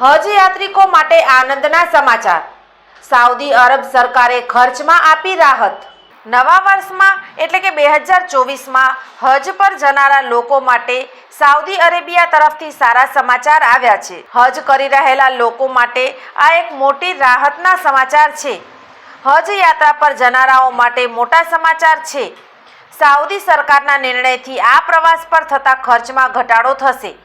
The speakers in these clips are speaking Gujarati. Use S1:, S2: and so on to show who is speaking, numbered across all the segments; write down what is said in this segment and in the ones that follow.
S1: હજ યાત્રિકો માટે આનંદના સમાચાર. સાઉદી અરબ સરકારે ખર્ચમાં આપી રાહત. નવા વર્ષમાં, એટલે કે બે હજાર ચોવીસમાં, હજ પર જનારા લોકો માટે સાઉદી અરેબિયા તરફથી સારા સમાચાર આવ્યા છે. હજ કરી રહેલા લોકો માટે આ એક મોટી રાહતના સમાચાર છે. હજ યાત્રા પર જનારાઓ માટે મોટા સમાચાર છે. સાઉદી સરકારના નિર્ણયથી આ પ્રવાસ પર થતા ખર્ચમાં ઘટાડો થશે.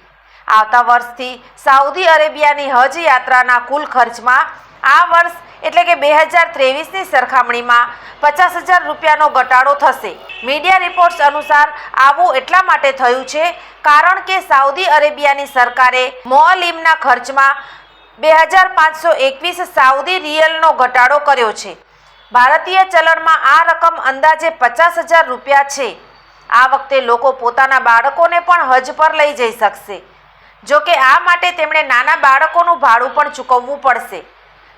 S1: આવતા વર્ષથી સાઉદી અરેબિયાની હજ યાત્રાના કુલ ખર્ચમાં આ વર્ષ એટલે કે બે હજાર ત્રેવીસની સરખામણીમાં પચાસ હજાર રૂપિયાનો ઘટાડો થશે. મીડિયા રિપોર્ટ્સ અનુસાર આવું એટલા માટે થયું છે કારણ કે સાઉદી અરેબિયાની સરકારે મોઅલીમના ખર્ચમાં બે હજાર પાંચસો એકવીસ સાઉદી રિયલનો ઘટાડો કર્યો છે. ભારતીય ચલણમાં આ રકમ અંદાજે પચાસ હજાર રૂપિયા છે. આ વખતે લોકો પોતાના બાળકોને પણ હજ પર લઈ જઈ શકશે. જો કે આ માટે તેમણે નાના બાળકોનું ભાડું પણ ચૂકવવું પડશે.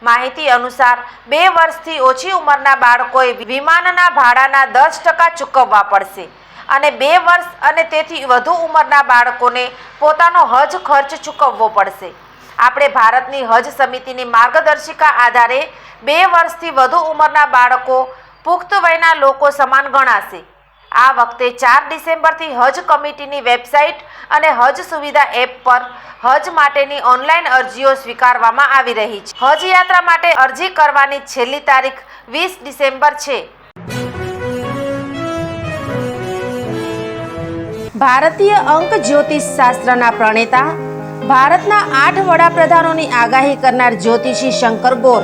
S1: માહિતી અનુસાર, બે વર્ષથી ઓછી ઉંમરના બાળકોએ વિમાનના ભાડાના દસ ટકા ચૂકવવા પડશે અને બે વર્ષ અને તેથી વધુ ઉંમરના બાળકોને પોતાનો હજ ખર્ચ ચૂકવવો પડશે. આપણે ભારતની હજ સમિતિની માર્ગદર્શિકા આધારે બે વર્ષથી વધુ ઉંમરના બાળકો પુખ્ત વયના લોકો સમાન ગણાશે. આ વખતે ચાર ડિસેમ્બરથી હજ કમિટીની વેબસાઇટ અને હજ સુવિધા એપ પર હજ માટેની ઓનલાઈન અરજીઓ સ્વીકારવામાં આવી રહી છે. હજ યાત્રા માટે અરજી કરવાની છેલ્લી તારીખ વીસ ડિસેમ્બર છે. ભારતીય અંક જ્યોતિષ શાસ્ત્રના પ્રણેતા, ભારતના આઠ વડાપ્રધાનોની આગાહી કરનાર જ્યોતિષી શંકર ગોર